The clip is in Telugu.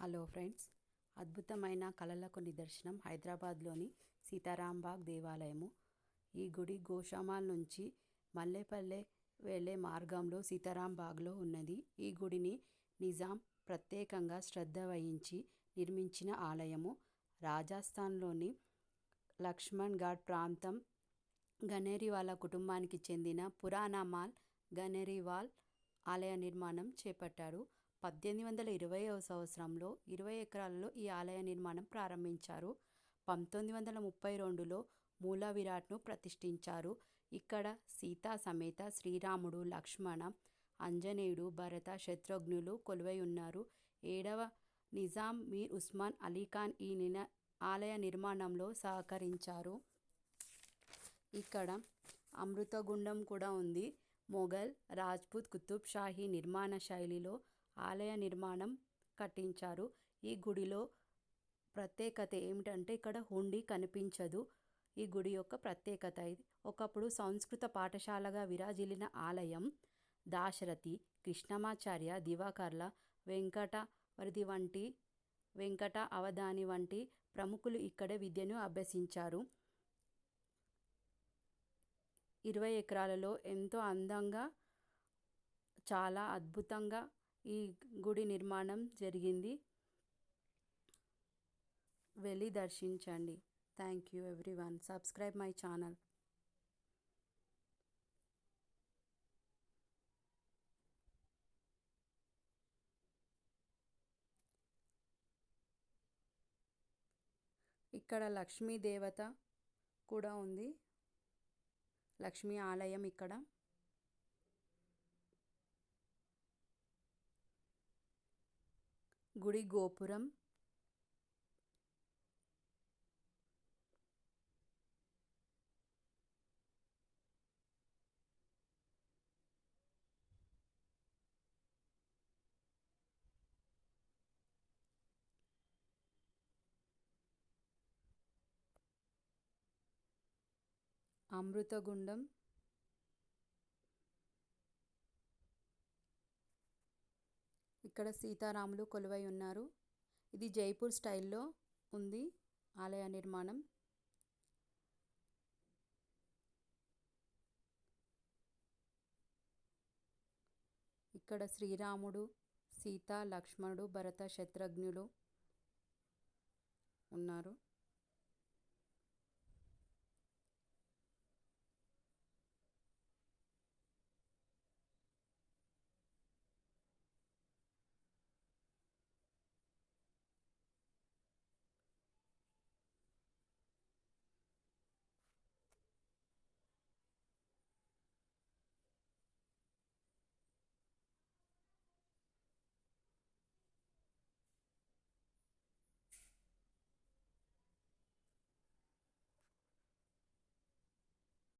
హలో ఫ్రెండ్స్ అద్భుతమైన కళలకు నిదర్శనం హైదరాబాద్లోని సీతారాంబాగ్ దేవాలయము. ఈ గుడి గోషామాల్ నుంచి మల్లెపల్లె వెళ్ళే మార్గంలో సీతారాంబాగ్లో ఉన్నది. ఈ గుడిని నిజాం ప్రత్యేకంగా శ్రద్ధ వహించి నిర్మించిన ఆలయము. రాజస్థాన్లోని లక్ష్మణ్ ఘాట్ ప్రాంతం గనేరివాల కుటుంబానికి చెందిన పురాణమాల్ గనేరివాల్ ఆలయ నిర్మాణం చేపట్టారు. పద్దెనిమిది వందల ఇరవైవ సంవత్సరంలో ఇరవై ఎకరాలలో ఈ ఆలయ నిర్మాణం ప్రారంభించారు. పంతొమ్మిది వందల ముప్పై రెండులో మూల విరాట్ను ప్రతిష్ఠించారు. ఇక్కడ సీతా సమేత శ్రీరాముడు లక్ష్మణ ఆంజనేయుడు భరత శత్రుఘ్నులు కొలువై ఉన్నారు. ఏడవ నిజాం మీర్ ఉస్మాన్ అలీఖాన్ ఈ నిన ఆలయ నిర్మాణంలో సహకరించారు. ఇక్కడ అమృతగుండం కూడా ఉంది. మొఘల్ రాజ్పుత్ కుతుబ్ షాహీ నిర్మాణ శైలిలో ఆలయ నిర్మాణం కట్టించారు. ఈ గుడిలో ప్రత్యేకత ఏమిటంటే ఇక్కడ హుండీ కనిపించదు. ఈ గుడి యొక్క ప్రత్యేకత ఇది. ఒకప్పుడు సంస్కృత పాఠశాలగా విరాజిల్లిన ఆలయం దాశరథి కృష్ణమాచార్య దివాకర్ల వెంకట వెంకటవరది వంటి వెంకట అవధాని వంటి ప్రముఖులు ఇక్కడే విద్యను అభ్యసించారు. ఇరవై ఎకరాలలో ఎంతో అందంగా చాలా అద్భుతంగా ఈ గుడి నిర్మాణం జరిగింది. వెళ్ళి దర్శించండి. Thank you everyone. Subscribe my channel. ఇక్కడ లక్ష్మీ దేవత కూడా ఉంది. లక్ష్మీ ఆలయం ఇక్కడ. గుడి గోపురం. అమృతగుండం. ఇక్కడ సీతారాములు కొలువై ఉన్నారు. ఇది జైపూర్ స్టైల్లో ఉంది ఆలయ నిర్మాణం. ఇక్కడ శ్రీరాముడు సీత లక్ష్మణుడు భరత శత్రుఘ్నులు ఉన్నారు.